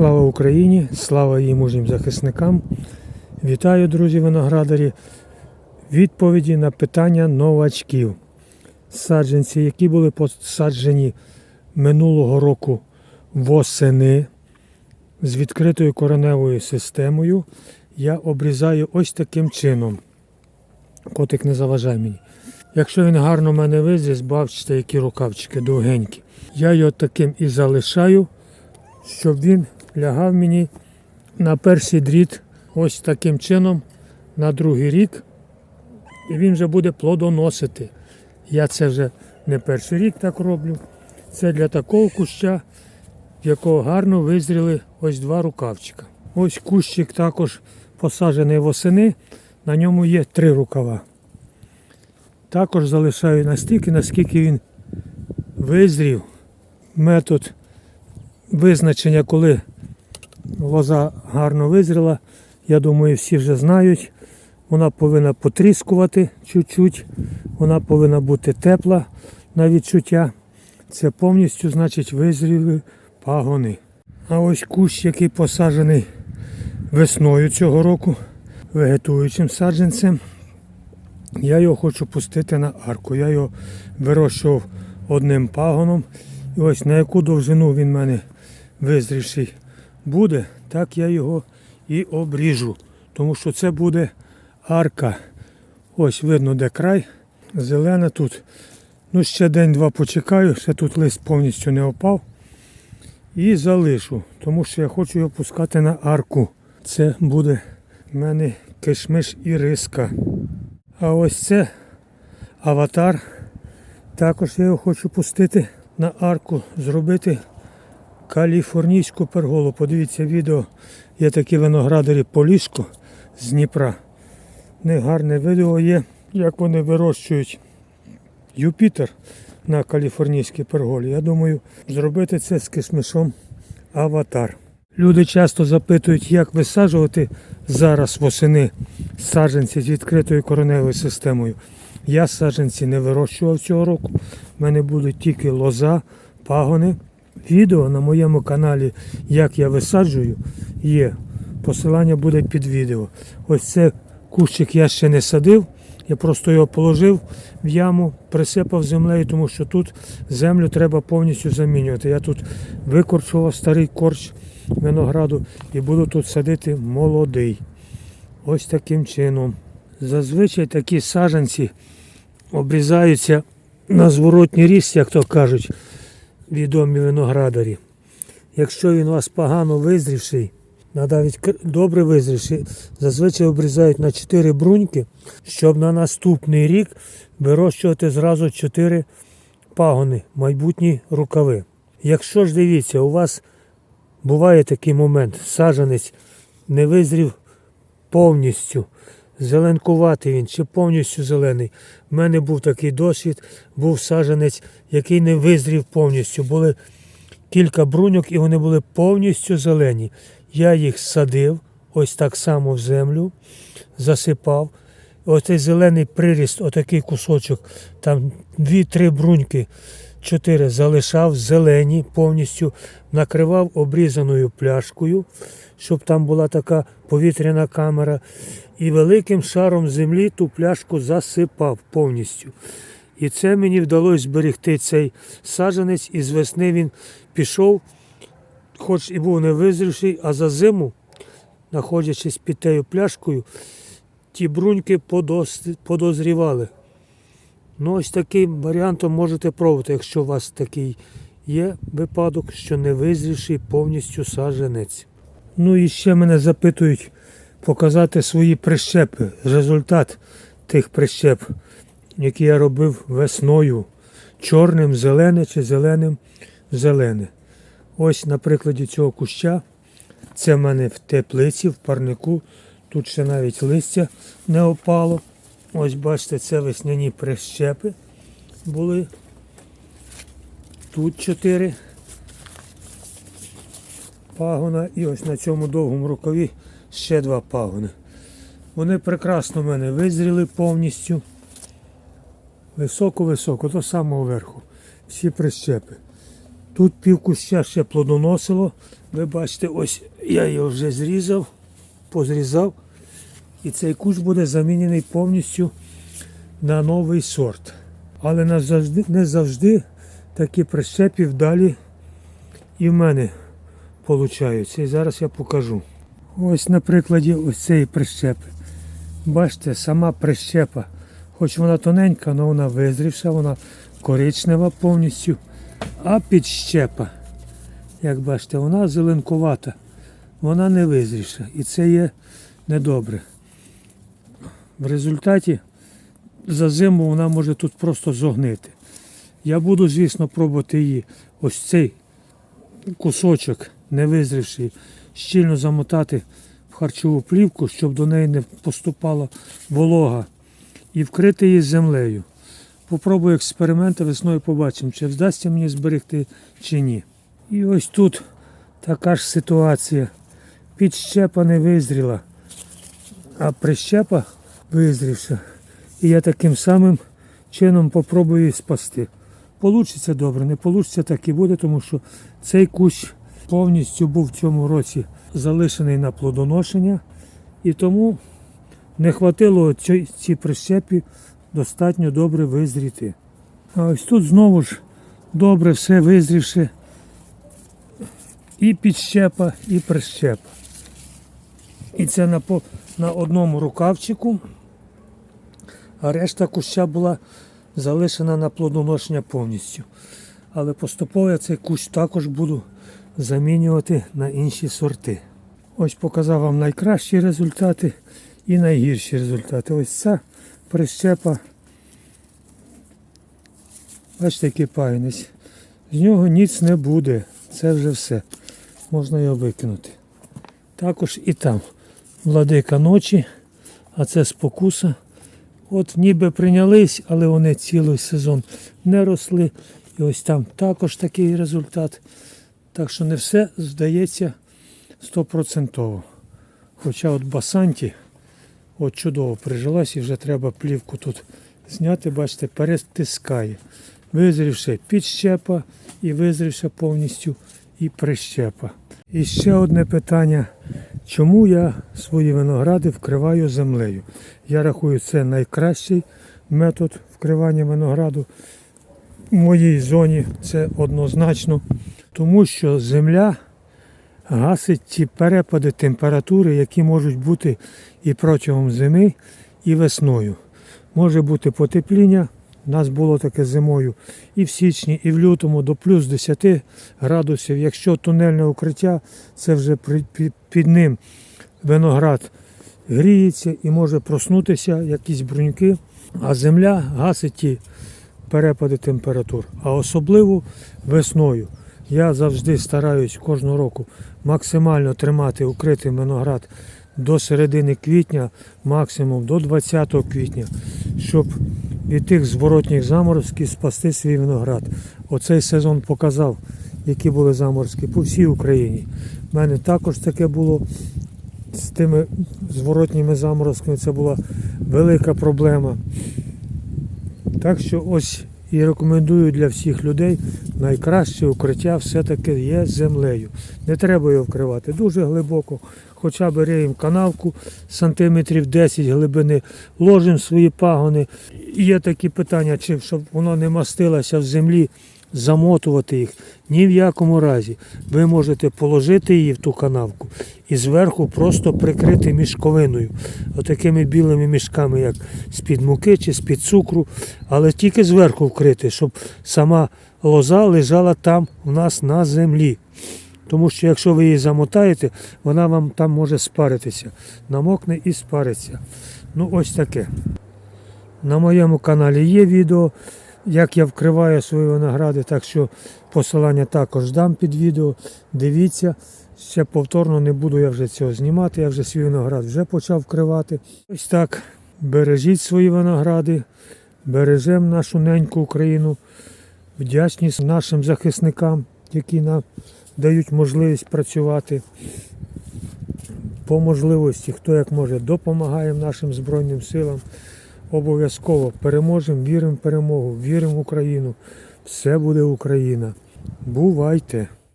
Слава Україні! Слава її мужнім захисникам! Вітаю, друзі виноградарі! Відповіді на питання новачків. Саджанці, які були посаджені минулого року восени з відкритою кореневою системою, я обрізаю ось таким чином. Котик не заважай мені. Якщо він гарно мене визріс, бачите, які рукавчики довгенькі. Я його таким і залишаю, щоб він лягав мені на перший дріт ось таким чином на другий рік. І він вже буде плодоносити. Я це вже не перший рік так роблю. Це для такого куща, в якого гарно визріли ось два рукавчика. Ось кущик також посаджений восени, на ньому є три рукава. Також залишаю настільки, наскільки він визрів. Метод визначення, коли лоза гарно визріла, я думаю, всі вже знають. Вона повинна потріскувати чуть-чуть, вона повинна бути тепла на відчуття. Це повністю значить визріли пагони. А ось кущ, який посаджений весною цього року, вегетуючим саджанцем, я його хочу пустити на арку. Я його вирощував одним пагоном. І ось на яку довжину він в мене визрівший буде, так я його і обріжу. Тому що це буде арка. Ось видно, де край. Зелена тут. Ну, ще день-два почекаю, ще тут лист повністю не опав. І залишу, тому що я хочу його пускати на арку. Це буде в мене кишмиш і риска. А ось це аватар. Також я його хочу пустити на арку, зробити каліфорнійську перголу. Подивіться відео, є такі виноградарі Полісько з Дніпра. В них гарне відео є, як вони вирощують Юпітер на каліфорнійській перголі. Я думаю, зробити це з кишмишом аватар. Люди часто запитують, як висаджувати зараз восени саджанці з відкритою кореневою системою. Я саджанці не вирощував цього року. У мене будуть тільки лоза, пагони. Відео на моєму каналі, як я висаджую, є. Посилання буде під відео. Ось це кущик я ще не садив. Я просто його положив в яму, присипав землею, тому що тут землю треба повністю замінювати. Я тут викорчував старий корч винограду і буду тут садити молодий. Ось таким чином. Зазвичай такі саджанці обрізаються на зворотній ріст, як то кажуть, відомі виноградарі. Якщо він у вас погано визрівший, навіть добре визрівший, зазвичай обрізають на 4 бруньки, щоб на наступний рік вирощувати зразу 4 пагони, майбутні рукави. Якщо ж дивіться, у вас буває такий момент, саджанець не визрів повністю, зеленкуватий він чи повністю зелений. У мене був такий досвід, був саджанець, який не визрів повністю. Були кілька бруньок і вони були повністю зелені. Я їх садив ось так само в землю, засипав. Ось цей зелений приріст, отакий кусочок, там дві-три бруньки, чотири залишав зелені, повністю накривав обрізаною пляшкою, щоб там була така повітряна камера. І великим шаром землі ту пляшку засипав повністю. І це мені вдалося зберегти цей саджанець, і з весни він пішов, хоч і був не визрівший, а за зиму, знаходячись під тією пляшкою, ті бруньки подозрівали. Ну, ось таким варіантом можете пробувати, якщо у вас такий є випадок, що не визрівший повністю саджанець. Ну і ще мене запитують показати свої прищепи, результат тих прищеп, які я робив весною. Чорним зелене чи зеленим зелене. Ось на прикладі цього куща. Це в мене в теплиці, в парнику. Тут ще навіть листя не опало. Ось бачите, це весняні прищепи були. Тут чотири пагона і ось на цьому довгому рукаві ще два пагони. Вони прекрасно в мене визріли повністю. Високо-високо, до самого верху. Всі прищепи. Тут півкуща ще плодоносило. Ви бачите, ось я його вже зрізав, позрізав. І цей кущ буде замінений повністю на новий сорт. Але не завжди, не завжди такі прищепі вдалі і в мене получаються. І зараз я покажу. Ось на прикладі ось цієї прищепи. Бачите, сама прищепа, хоч вона тоненька, але вона визрівша, вона коричнева повністю. А підщепа, як бачите, вона зеленкувата, вона не визрівша. І це є недобре. В результаті за зиму вона може тут просто зогнити. Я буду, звісно, пробувати її ось цей кусочок не визрівший, щільно замотати в харчову плівку, щоб до неї не поступала волога, і вкрити її землею. Попробую експерименти весною побачимо, чи вдасться мені зберегти чи ні. І ось тут така ж ситуація. Підщепа не визріла, а прищепа визрівша. І я таким самим чином попробую спасти. Получиться добре, не получиться так і буде, тому що цей кущ повністю був в цьому році залишений на плодоношення, і тому не хватило цій цій прищепі достатньо добре визріти. А ось тут знову ж добре все визрівши. І підщепа, і прищепа. І це на, на одному рукавчику, а решта куща була залишена на плодоношення повністю. Але поступово я цей кущ також буду замінювати на інші сорти. Ось показав вам найкращі результати і найгірші результати. Ось ця прищепа. Бачите, який пагінець. З нього ніц не буде. Це вже все. Можна його викинути. Також і там владика ночі, а це спокуса. От ніби прийнялись, але вони цілий сезон не росли. І ось там також такий результат. Так що не все здається стопроцентово. Хоча от басанті от чудово прижилась і вже треба плівку тут зняти, бачите, перетискає. Визрівши підщепа і визрівши повністю і прищепа. І ще одне питання. Чому я свої виногради вкриваю землею? Я рахую, це найкращий метод вкривання винограду в моїй зоні. Це однозначно, тому що земля гасить ті перепади температури, які можуть бути і протягом зими, і весною. Може бути потепління. У нас було таке зимою і в січні, і в лютому до плюс 10 градусів. Якщо тунельне укриття, це вже під ним виноград гріється і може проснутися якісь бруньки, а земля гасить ті перепади температур. А особливо весною. Я завжди стараюсь кожного року максимально тримати укритий виноград до середини квітня, максимум до 20 квітня, щоб від тих зворотніх заморозків спасти свій виноград. Оцей сезон показав, які були заморозки по всій Україні. У мене також таке було з тими зворотніми заморозками. Це була велика проблема. Так що ось і рекомендую для всіх людей найкраще укриття все-таки є землею. Не треба його вкривати дуже глибоко, хоча б риємо канавку сантиметрів 10 глибини, ложимо свої пагони. І Є такі питання, чи щоб воно не мастилося в землі, замотувати їх. Ні в якому разі. Ви можете положити її в ту канавку і зверху просто прикрити мішковиною, отакими білими мішками, як з-під муки чи з-під цукру, але тільки зверху вкрити, щоб сама лоза лежала там у нас на землі. Тому що якщо ви її замотаєте, вона вам там може спаритися. Намокне і спариться. Ну ось таке. На моєму каналі є відео, як я вкриваю свої виногради, так що посилання також дам під відео. Дивіться, ще повторно не буду я вже цього знімати, я вже свій виноград вже почав вкривати. Ось так. Бережіть свої виногради, бережемо нашу неньку Україну, вдячність нашим захисникам, які нам дають можливість працювати. По можливості, хто як може, допомагає нашим Збройним силам. Обов'язково переможемо, віримо в перемогу, віримо в Україну. Все буде Україна. Бувайте!